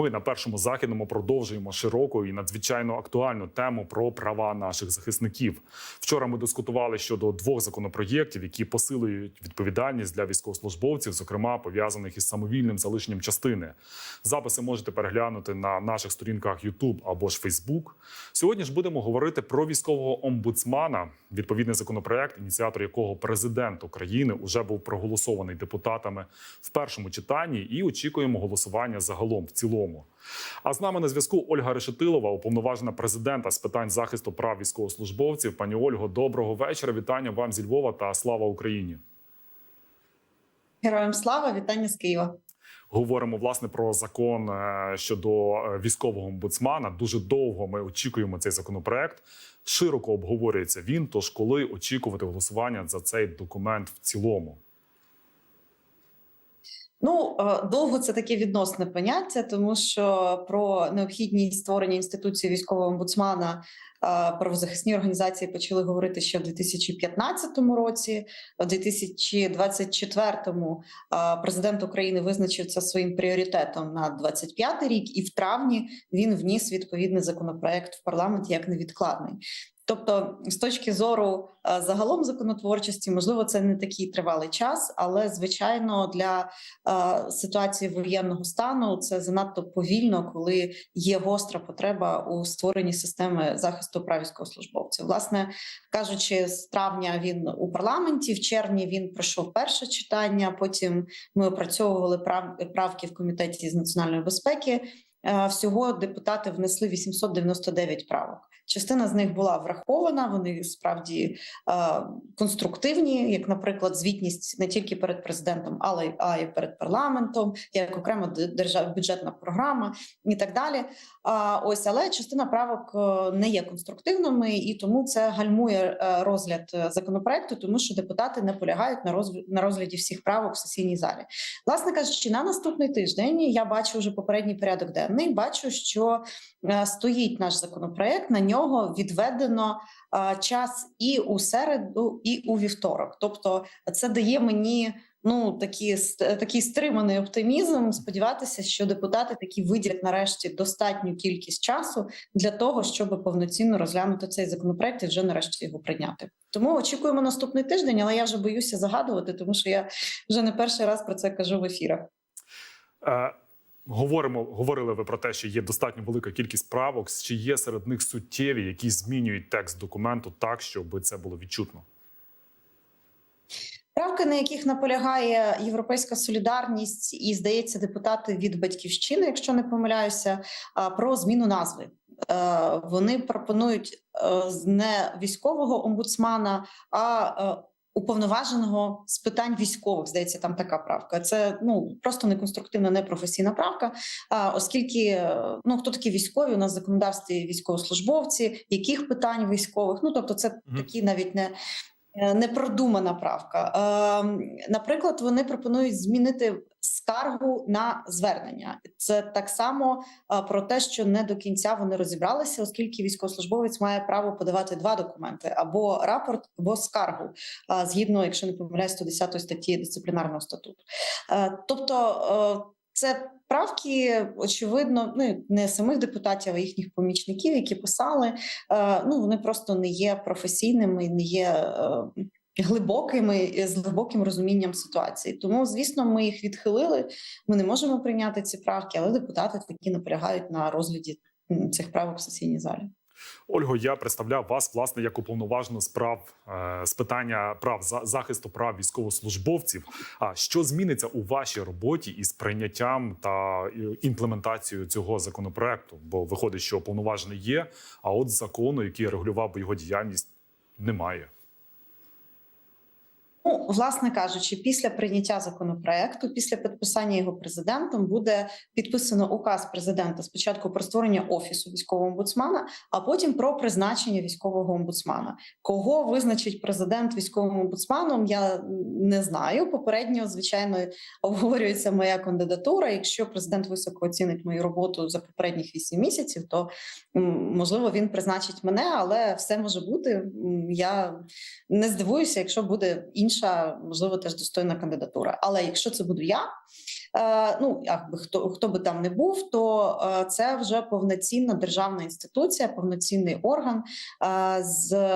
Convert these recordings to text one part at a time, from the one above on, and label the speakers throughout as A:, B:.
A: Ми на першому західному продовжуємо широку і надзвичайно актуальну тему про права наших захисників. Вчора ми дискутували щодо двох законопроєктів, які посилюють відповідальність для військовослужбовців, зокрема пов'язаних із самовільним залишенням частини. Записи можете переглянути на наших сторінках YouTube або ж Facebook. Сьогодні ж будемо говорити про військового омбудсмана. Відповідний законопроект, ініціатор якого президент України уже був проголосований депутатами в першому читанні, і очікуємо голосування загалом в цілому. А з нами на зв'язку Ольга Решетилова, уповноважена президента з питань захисту прав військовослужбовців. Пані Ольго, доброго вечора. Вітання вам зі Львова та слава Україні.
B: Героям слава, вітання з Києва.
A: Говоримо власне про закон е, щодо е, військового омбудсмана. Дуже довго ми очікуємо цей законопроект. Широко обговорюється він. Тож, коли очікувати голосування за цей документ в цілому?
B: Ну е, довго це таке відносне поняття, тому що про необхідність створення інституції військового омбудсмана е, правозахисні організації почали говорити ще в 2015 році. В 2024-му е, президент України визначив це своїм пріоритетом на 25 рік, і в травні він вніс відповідний законопроект в парламент як невідкладний. Тобто, з точки зору е, загалом законотворчості, можливо, це не такий тривалий час, але звичайно для е, ситуації воєнного стану це занадто повільно, коли є гостра потреба у створенні системи захисту прав військовослужбовців. Власне кажучи, з травня він у парламенті, в червні він пройшов перше читання. Потім ми опрацьовували прав, правки в комітеті з національної безпеки. Е, Всього депутати внесли 899 правок. Частина з них була врахована. Вони справді е, конструктивні, як, наприклад, звітність не тільки перед президентом, але й а й перед парламентом, як окрема державна бюджетна програма і так далі. А ось але частина правок е, не є конструктивними, і тому це гальмує е, розгляд законопроекту, тому що депутати не полягають на розгляд на розгляді всіх правок в сесійній залі. Власне кажучи, на наступний тиждень я бачу вже попередній порядок денний. Бачу, що стоїть наш законопроект. На нього відведено е, час і у середу, і у вівторок. Тобто, це дає мені. Ну, такі такий стриманий оптимізм. Сподіватися, що депутати такі виділять нарешті достатню кількість часу для того, щоб повноцінно розглянути цей законопроект і вже нарешті його прийняти. Тому очікуємо наступний тиждень, але я вже боюся загадувати, тому що я вже не перший раз про це кажу в ефірах.
A: Говоримо, говорили ви про те, що є достатньо велика кількість правок. Чи є серед них суттєві, які змінюють текст документу так, щоб це було відчутно?
B: Правки, на яких наполягає Європейська солідарність, і здається, депутати від батьківщини, якщо не помиляюся, про зміну назви. Е, вони пропонують е, не військового омбудсмана, а е, уповноваженого з питань військових. Здається, там така правка. Це ну просто неконструктивна, непрофесійна правка. А оскільки ну хто такі військові? У нас в законодавстві військовослужбовці, яких питань військових? Ну тобто, це такі навіть не. Непродумана правка. Е, наприклад, вони пропонують змінити скаргу на звернення. Це так само е, про те, що не до кінця вони розібралися, оскільки військовослужбовець має право подавати два документи: або рапорт, або скаргу, е, згідно, якщо не помиляюсь, 110 статті дисциплінарного статуту. Е, тобто. Е, це правки, очевидно, ну не самих депутатів, а їхніх помічників, які писали. Е, ну вони просто не є професійними, не є е, глибокими з глибоким розумінням ситуації. Тому, звісно, ми їх відхилили. Ми не можемо прийняти ці правки, але депутати такі наполягають на розгляді цих правок в сесійній залі.
A: Ольго, я представляв вас власне як уповноважено справ е, з питання прав захисту прав військовослужбовців. А що зміниться у вашій роботі із прийняттям та імплементацією цього законопроекту? Бо виходить, що уповноважений є, а от закону, який регулював би його діяльність, немає.
B: Ну, власне кажучи, після прийняття законопроекту, після підписання його президентом, буде підписано указ президента спочатку про створення офісу військового омбудсмана, а потім про призначення військового омбудсмана. Кого визначить президент військовим омбудсманом? Я не знаю. Попередньо, звичайно, обговорюється моя кандидатура. Якщо президент високо оцінить мою роботу за попередніх вісім місяців, то можливо він призначить мене, але все може бути. Я не здивуюся, якщо буде інша інша, можливо, теж достойна кандидатура. Але якщо це буду я, е, ну якби хто хто би там не був, то е, це вже повноцінна державна інституція, повноцінний орган е, з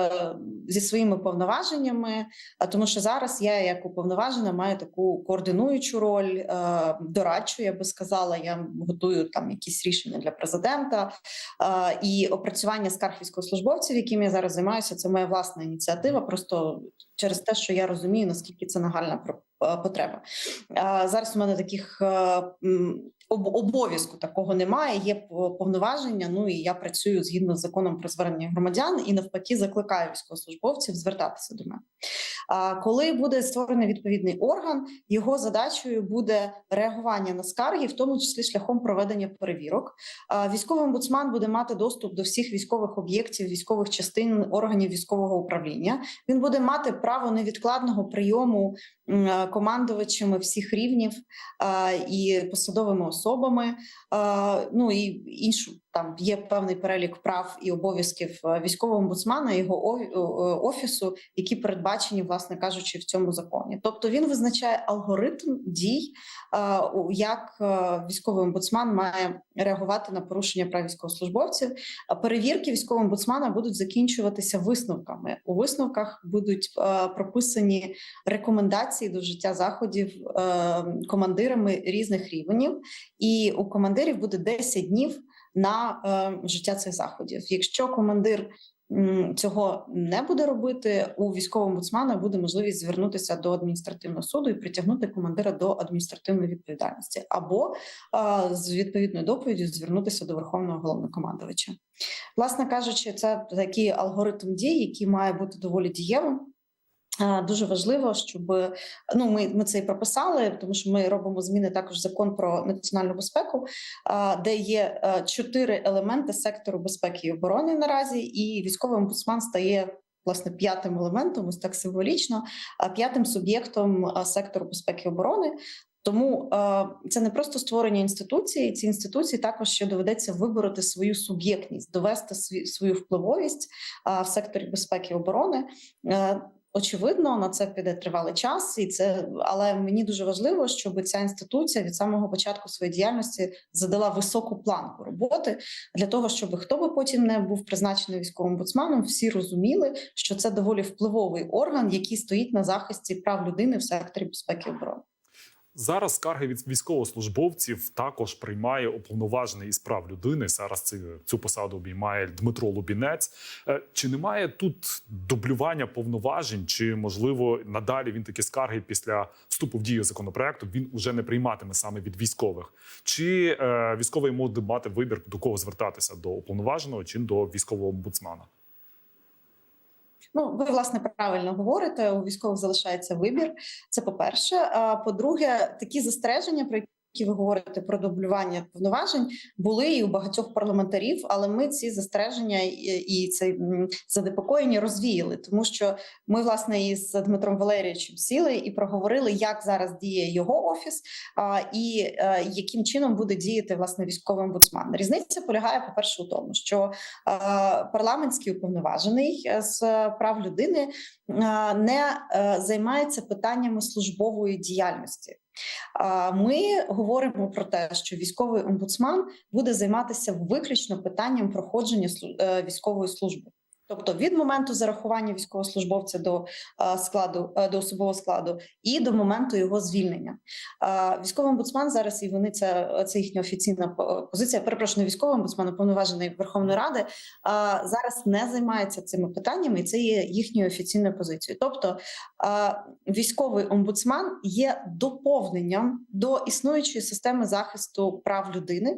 B: зі своїми повноваженнями. А тому, що зараз я, як уповноважена, маю таку координуючу роль, дорадчу, я би сказала. Я готую там якісь рішення для президента і опрацювання скарг військовослужбовців, яким я зараз займаюся. Це моя власна ініціатива. Просто через те, що я розумію, наскільки це нагальна е, потреба. Зараз у мене таких е, обов'язку такого немає. Є повноваження. Ну і я працюю згідно з законом про звернення громадян і навпаки закликаю військовослужбовців звертатися до мене. А коли буде створений відповідний орган, його задачею буде реагування на скарги, в тому числі шляхом проведення перевірок. Військовий омбудсман буде мати доступ до всіх військових об'єктів, військових частин органів військового управління. Він буде мати право невідкладного прийому командувачами всіх рівнів і посадовими особами. Е, Ну і іншу там є певний перелік прав і обов'язків е, військового омбудсмана, його е, офісу, які передбачені, власне кажучи, в цьому законі. Тобто він визначає алгоритм дій, е, як військовий омбудсман має реагувати на порушення прав військовослужбовців. Перевірки військового омбудсмана будуть закінчуватися висновками. У висновках будуть прописані рекомендації до вжиття заходів командирами різних рівнів, і у командирів буде 10 днів на е, вжиття цих заходів. Якщо командир цього не буде робити, у військового омбудсмана буде можливість звернутися до адміністративного суду і притягнути командира до адміністративної відповідальності, або е, з відповідною доповіддю звернутися до верховного головнокомандувача. Власне кажучи, це такий алгоритм дій, який має бути доволі дієвим. Дуже важливо, щоб ну ми, ми це і прописали, тому що ми робимо зміни також закон про національну безпеку, де є е, чотири елементи сектору безпеки і оборони наразі, і військовий омбудсман стає власне п'ятим елементом, ось так символічно, а п'ятим суб'єктом е, сектору безпеки і оборони. Тому е, це не просто створення інституції. Ці інституції також ще доведеться вибороти свою суб'єктність, довести свою впливовість в секторі безпеки і оборони. Очевидно, на це піде тривалий час, і це але мені дуже важливо, щоб ця інституція від самого початку своєї діяльності задала високу планку роботи для того, щоб хто би потім не був призначений військовим омбудсманом, всі розуміли, що це доволі впливовий орган, який стоїть на захисті прав людини в секторі безпеки і оборони.
A: Зараз скарги від військовослужбовців також приймає уповноважений із прав людини. Зараз цю, посаду обіймає Дмитро Лубінець. Е, Чи немає тут дублювання повноважень? Чи можливо надалі він такі скарги після вступу в дію законопроекту він уже не прийматиме саме від військових? Чи е, військовий може мати вибір до кого звертатися до уповноваженого чи до військового омбудсмана?
B: Ну, ви власне правильно говорите. У військових залишається вибір. Це по-перше. А по-друге, такі застереження, про які ви говорите про дублювання повноважень, були і у багатьох парламентарів, але ми ці застереження і, це занепокоєння розвіяли, тому що ми власне із Дмитром Валерійовичем сіли і проговорили, як зараз діє його офіс, і е, яким чином буде діяти власне військовий омбудсман. Різниця полягає, по перше, у тому, що парламентський уповноважений з прав людини не е, займається питаннями службової діяльності. Ми говоримо про те, що військовий омбудсман буде займатися виключно питанням проходження е, військової служби. Тобто від моменту зарахування військовослужбовця до е, складу е, до особового складу і до моменту його звільнення. Е, Військовий омбудсман зараз і вони це, це їхня офіційна позиція. Перепрошую, не військовий омбудсман, а повноважений Верховної Ради зараз не займається цими питаннями, і це є їхньою офіційною позицією. Тобто військовий омбудсман є доповненням до існуючої системи захисту прав людини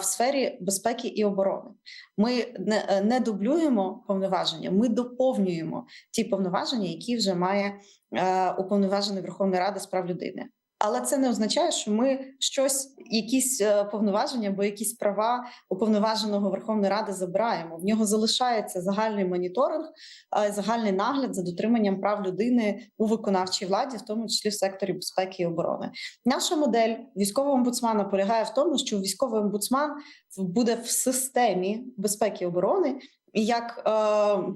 B: в сфері безпеки і оборони. Ми не, е, не дублюємо повноваження, ми доповнюємо ті повноваження, які вже має е, уповноважений Верховна Рада з прав людини. Але це не означає, що ми щось, якісь е, повноваження або якісь права уповноваженого Верховної Ради забираємо. В нього залишається загальний моніторинг, е, загальний нагляд за дотриманням прав людини у виконавчій владі, в тому числі в секторі безпеки і оборони. Наша модель військового омбудсмана полягає в тому, що військовий омбудсман буде в системі безпеки і оборони як. Е,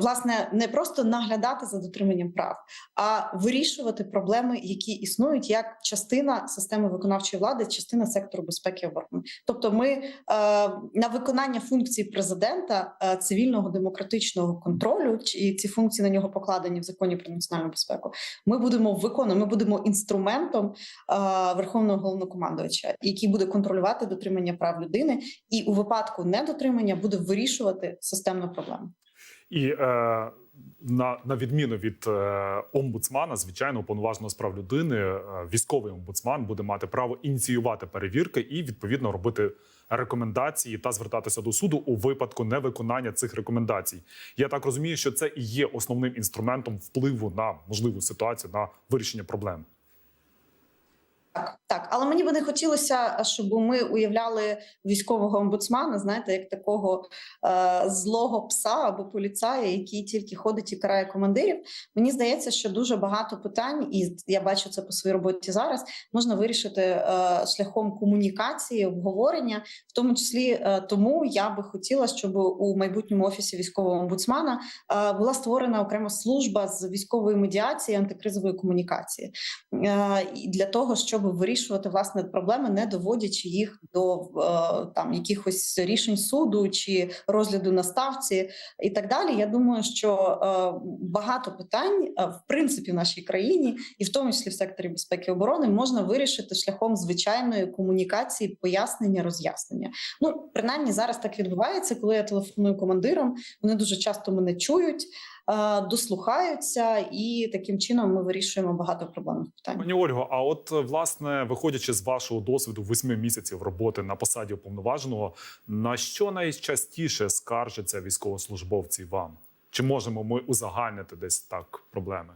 B: власне не просто наглядати за дотриманням прав, а вирішувати проблеми, які існують як частина системи виконавчої влади, частина сектору безпеки і оборони. Тобто, ми е, на виконання функцій президента е, цивільного демократичного контролю, чи- ці функції на нього покладені в законі про національну безпеку. Ми будемо виконувати, ми будемо інструментом е, верховного головнокомандувача, який буде контролювати дотримання прав людини, і у випадку недотримання буде вирішувати системну проблему.
A: І е, на, на відміну від е, омбудсмана, звичайно, уповноваженого з прав людини, е, військовий омбудсман буде мати право ініціювати перевірки і відповідно робити рекомендації та звертатися до суду у випадку невиконання цих рекомендацій. Я так розумію, що це і є основним інструментом впливу на можливу ситуацію на вирішення проблем.
B: Так, так, але мені би не хотілося, щоб ми уявляли військового омбудсмана, знаєте, як такого е, злого пса або поліцая, який тільки ходить і карає командирів. Мені здається, що дуже багато питань, і я бачу це по своїй роботі зараз. Можна вирішити е, шляхом комунікації, обговорення, в тому числі е, тому я би хотіла, щоб у майбутньому офісі військового омбудсмана е, була створена окрема служба з військової медіації, антикризової комунікації е, для того, щоб вирішувати власне проблеми, не доводячи їх до е, там якихось рішень суду чи розгляду на ставці і так далі. Я думаю, що е, багато питань е, в принципі в нашій країні, і в тому числі в секторі безпеки і оборони, можна вирішити шляхом звичайної комунікації, пояснення, роз'яснення. Ну принаймні зараз так відбувається, коли я телефоную командирам. Вони дуже часто мене чують. Е, Дослухаються, і таким чином ми вирішуємо багато проблемних питань.
A: Пані Ольго, а от е, власне, виходячи з вашого досвіду восьми місяців роботи на посаді уповноваженого, на що найчастіше скаржаться військовослужбовці вам? Чи можемо ми узагальнити десь так проблеми?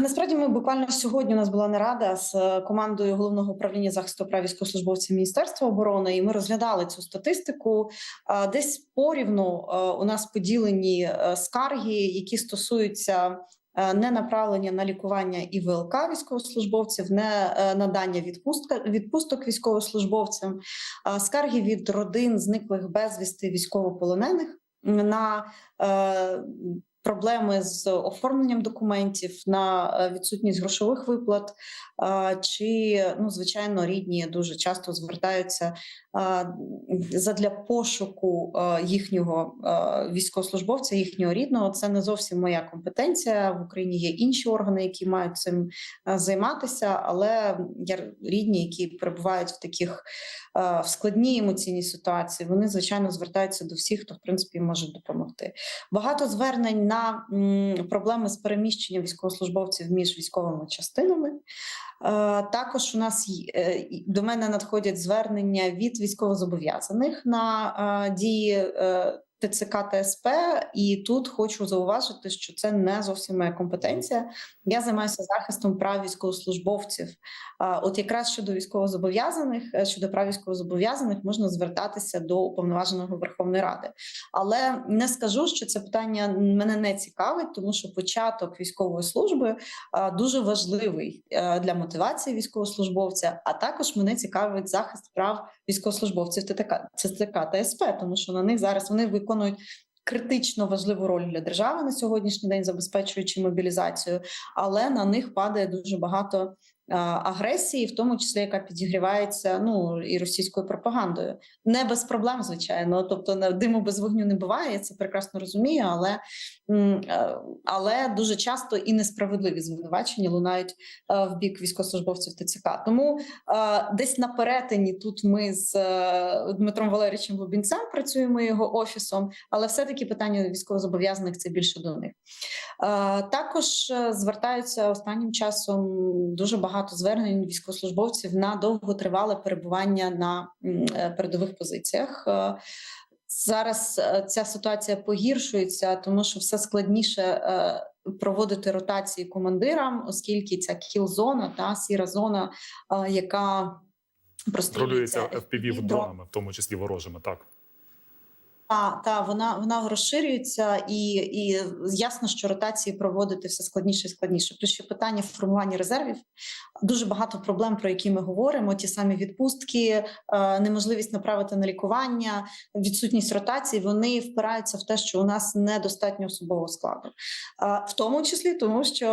B: Насправді, ми буквально сьогодні у нас була нарада з е, командою головного управління захисту прав військовослужбовців Міністерства оборони, і ми розглядали цю статистику. Десь порівну е, у нас поділені е, скарги, які стосуються. Не направлення на лікування і ВЛК військовослужбовців, не надання відпустка відпусток військовослужбовцям, скарги від родин зниклих безвісти військовополонених на проблеми з оформленням документів, на е, відсутність грошових виплат. Чи ну, звичайно, рідні дуже часто звертаються задля пошуку е, їхнього е, військовослужбовця, їхнього рідного. Це не зовсім моя компетенція. В Україні є інші органи, які мають цим займатися, але є рідні, які перебувають в таких в складній емоційній ситуації. Вони звичайно звертаються до всіх, хто в принципі може допомогти. Багато звернень на проблеми з переміщенням військовослужбовців між військовими частинами. Е, Також у нас е, до мене надходять звернення від військовозобов'язаних на е, дії ТЦК та СП, і тут хочу зауважити, що це не зовсім моя компетенція. Я займаюся захистом прав військовослужбовців. От якраз щодо військовозобов'язаних, е, щодо прав військовозобов'язаних можна звертатися до уповноваженого Верховної Ради. Але не скажу, що це питання мене не цікавить, тому що початок військової служби дуже важливий е, для мотивації військовослужбовця. А також мене цікавить захист прав військовослужбовців ТТК, ЦТК та тому що на них зараз вони виконують. Критично важливу роль для держави на сьогоднішній день, забезпечуючи мобілізацію, але на них падає дуже багато агресії, в тому числі яка підігрівається ну і російською пропагандою. Не без проблем, звичайно. Тобто на диму без вогню не буває. Я це прекрасно розумію, але, е, але дуже часто і несправедливі звинувачення лунають е, в бік військовослужбовців ТЦК. Тому е, десь на перетині тут ми з е, Дмитром Валерійовичем Лубінцем працюємо його офісом, але все-таки питання військовозобов'язаних це більше до них. Е, Також е, звертаються останнім часом дуже багато звернень військовослужбовців на довготривале перебування на е, передових позиціях. Е, Зараз е, ця ситуація погіршується, тому що все складніше проводити ротації командирам, оскільки ця кіл-зона та сіра зона, яка прострілюється
A: fpv дронами в тому числі ворожими. Так
B: Та, та вона вона розширюється, і, і ясно, що ротації проводити все складніше і складніше. Плюс ще питання формування резервів. Дуже багато проблем, про які ми говоримо: ті самі відпустки, е, неможливість направити на лікування, відсутність ротацій. Вони впираються в те, що у нас недостатньо особового складу, Е, в тому числі тому, що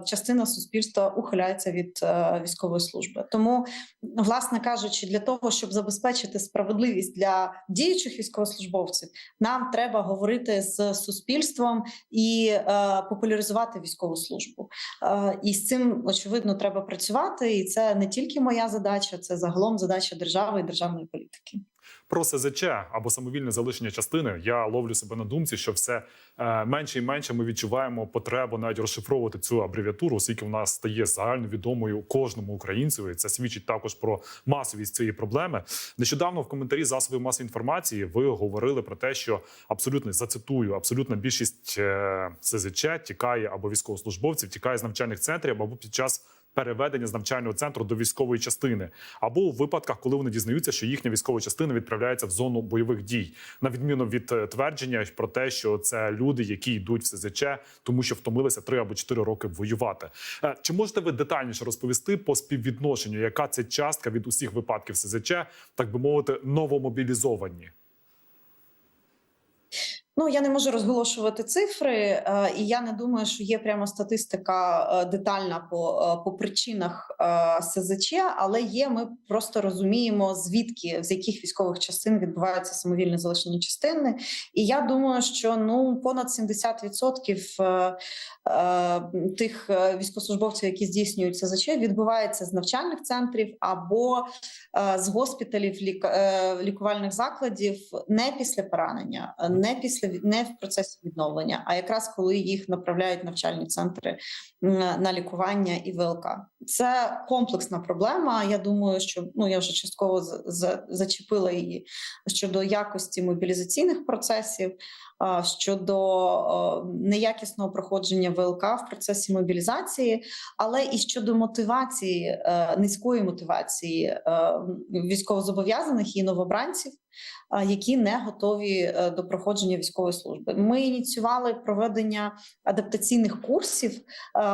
B: е, частина суспільства ухиляється від військової служби. Тому, власне кажучи, для того, щоб забезпечити справедливість для діючих військовослужбовців, нам треба говорити з суспільством і е, популяризувати військову службу. Е, і з цим очевидно треба працювати. І це не тільки моя задача, це загалом задача держави і державної політики.
A: Про СЗЧ або самовільне залишення частини я ловлю себе на думці, що все е, менше і менше ми відчуваємо потребу навіть розшифровувати цю абревіатуру, оскільки вона стає загальновідомою кожному українцеві. Це свідчить також про масовість цієї проблеми. Нещодавно в коментарі засобів масової інформації ви говорили про те, що абсолютно зацитую, абсолютна більшість е, СЗЧ тікає або військовослужбовців тікає з навчальних центрів або під час переведення з навчального центру до військової частини, або у випадках, коли вони дізнаються, що їхня військова частина відправляється в зону бойових дій, на відміну від е, твердження про те, що це люди, які йдуть в СЗЧ, тому що втомилися три або чотири роки воювати. Е, Чи можете ви детальніше розповісти по співвідношенню, яка це частка від усіх випадків СЗЧ, так би мовити, новомобілізовані?
B: Ну я не можу розголошувати цифри, е, і я не думаю, що є прямо статистика е, детальна по, е, по причинах СЗЧ, але є. Ми просто розуміємо звідки з яких військових частин відбуваються самовільне залишення частини. І я думаю, що ну понад 70% е, е, тих військовослужбовців, які здійснюють СЗЧ, відбувається з навчальних центрів або з госпіталів лік, лікувальних закладів не після поранення, не після від- не в процесі відновлення, а якраз коли їх направляють навчальні центри на лікування і ВЛК. Це комплексна проблема. Я думаю, що ну я вже частково зачепила її щодо якості мобілізаційних процесів, щодо неякісного проходження ВЛК в процесі мобілізації, але і щодо мотивації е, низької мотивації е, військовозобов'язаних і новобранців, які не готові е, до проходження військової служби. Ми ініціювали проведення адаптаційних курсів е,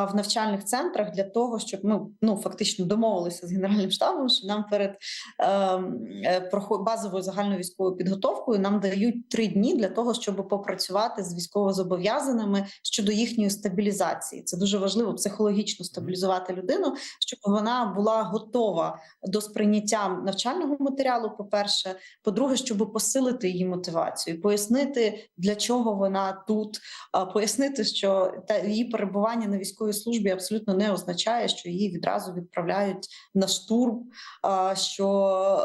B: в навчальних центрах для того, щоб ми ну фактично домовилися з генеральним штабом, що нам перед ем, е, базовою загальною військовою підготовкою нам дають три дні для того, щоб попрацювати з військовозобов'язаними щодо їхньої стабілізації. Це дуже важливо психологічно стабілізувати людину, щоб вона була готова до сприйняття навчального матеріалу. По перше, по-друге, щоб посилити її мотивацію, пояснити для чого вона тут, пояснити, що її перебування на військовій службі абсолютно не означає, що її відразу відправляють на штурм. Що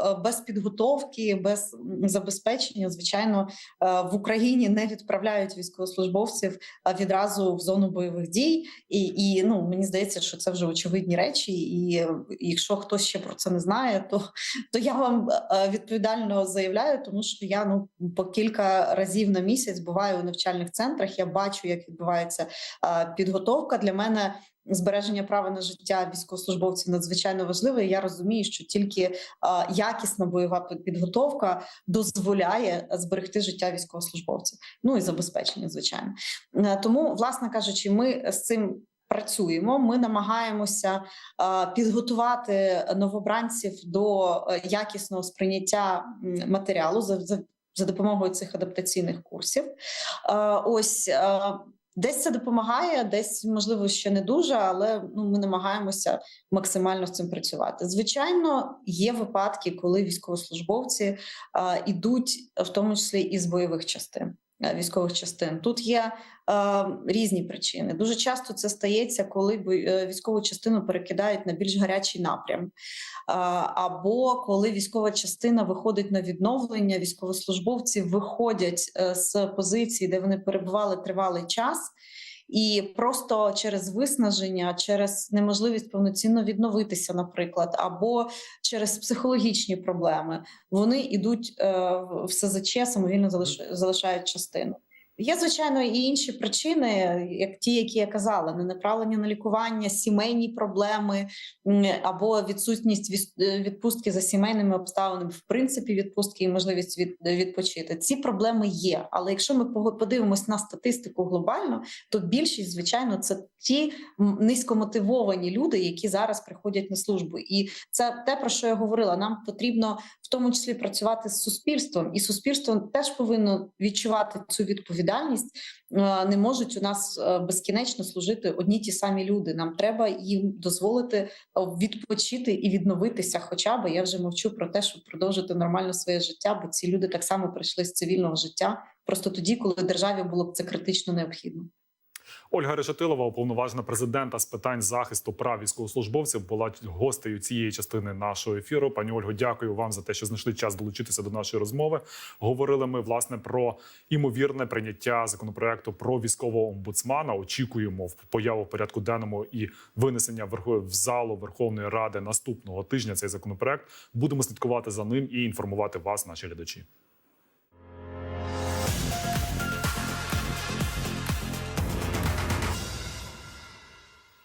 B: е, без підготовки, без забезпечення, звичайно, е, в Україні не відправляють військовослужбовців відразу в зону бойових дій. І, і ну мені здається, що це вже очевидні речі. І якщо хтось ще про це не знає, то то я вам е, відповідально заявляю, тому що я ну по кілька разів на місяць буваю у навчальних центрах. Я бачу, як відбувається підготовка. Для мене збереження права на життя військовослужбовців надзвичайно важливе. Я розумію, що тільки якісна бойова підготовка дозволяє зберегти життя військовослужбовців. Ну і забезпечення, звичайно. Е, Тому, власне кажучи, ми з цим. Працюємо, ми намагаємося е, підготувати новобранців до е, якісного сприйняття матеріалу за, за, допомогою цих адаптаційних курсів. Е, Ось десь це допомагає, десь можливо ще не дуже, але ну ми намагаємося максимально з цим працювати. Звичайно, є випадки, коли військовослужбовці ідуть, в тому числі із бойових частин. Е, Військових частин тут є е, різні причини. Дуже часто це стається, коли е, військову частину перекидають на більш гарячий напрям, е, або коли військова частина виходить на відновлення, військовослужбовці виходять е, з позиції, де вони перебували тривалий час. І просто через виснаження, через неможливість повноцінно відновитися, наприклад, або через психологічні проблеми, вони йдуть е, в СЗЧ, самовільно залиш- залишають частину. Є звичайно і інші причини, як ті, які я казала: ненаправлення на лікування, сімейні проблеми або відсутність е, відпустки за сімейними обставинами, в принципі, відпустки і можливість від, відпочити. Ці проблеми є. Але якщо ми подивимось на статистику глобально, то більшість, звичайно, це ті низькомотивовані люди, які зараз приходять на службу. І це те, про що я говорила. Нам потрібно в тому числі працювати з суспільством, і суспільство теж повинно відчувати цю відповідальність. Е, Не можуть у нас е, безкінечно служити одні ті самі люди. Нам треба їм дозволити е, відпочити і відновитися. Хоча б я вже мовчу про те, щоб продовжити нормально своє життя, бо ці люди так само прийшли з цивільного життя, просто тоді, коли державі було б це критично необхідно.
A: Ольга Решетилова, уповноважена президента з питань захисту прав військовослужбовців, була гостею цієї частини нашого ефіру. Пані Ольго, дякую вам за те, що знайшли час долучитися до нашої розмови. Говорили ми власне про імовірне прийняття законопроекту про військового омбудсмана. Очікуємо в появу в порядку денному і винесення в залу Верховної Ради наступного тижня. Цей законопроект будемо слідкувати за ним і інформувати вас, наші глядачі.